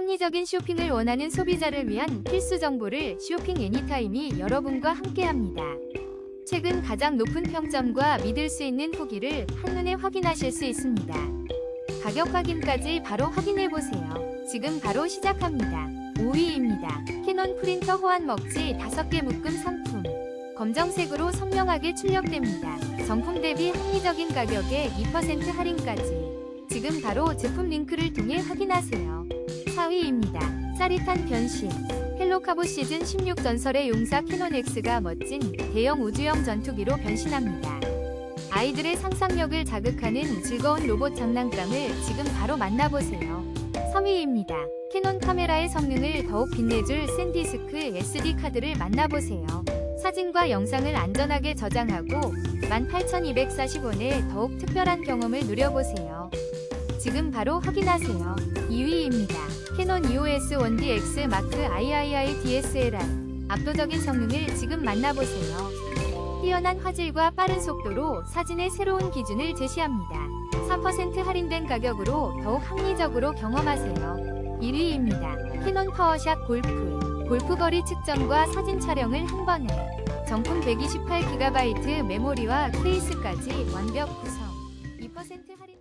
합리적인 쇼핑을 원하는 소비자를 위한 필수 정보를 쇼핑 애니타임이 여러분과 함께합니다. 최근 가장 높은 평점과 믿을 수 있는 후기를 한눈에 확인하실 수 있습니다. 가격 확인까지 바로 확인해 보세요. 지금 바로 시작합니다. 5위입니다. 캐논 프린터 호환 먹지 5개 묶음 상품. 검정색으로 선명하게 출력됩니다. 정품 대비 합리적인 가격에 2% 할인까지. 지금 바로 제품 링크를 통해 확인하세요. 4위입니다. 짜릿한 변신. 헬로카보 시즌 16 전설의 용사 캐논 X가 멋진 대형 우주형 전투기로 변신합니다. 아이들의 상상력을 자극하는 즐거운 로봇 장난감을 지금 바로 만나보세요. 3위입니다. 캐논 카메라의 성능을 더욱 빛내줄 샌디스크 SD 카드를 만나보세요. 사진과 영상을 안전하게 저장하고 18,240원의 더욱 특별한 경험을 누려보세요. 지금 바로 확인하세요. 2위입니다. 캐논 EOS 1DX 마크 III DSLR 압도적인 성능을 지금 만나보세요. 뛰어난 화질과 빠른 속도로 사진의 새로운 기준을 제시합니다. 4% 할인된 가격으로 더욱 합리적으로 경험하세요. 1위입니다. 캐논 파워샷 골프 골프거리 측정과 사진 촬영을 한 번에 정품 128GB 메모리와 케이스까지 완벽 구성 2% 할인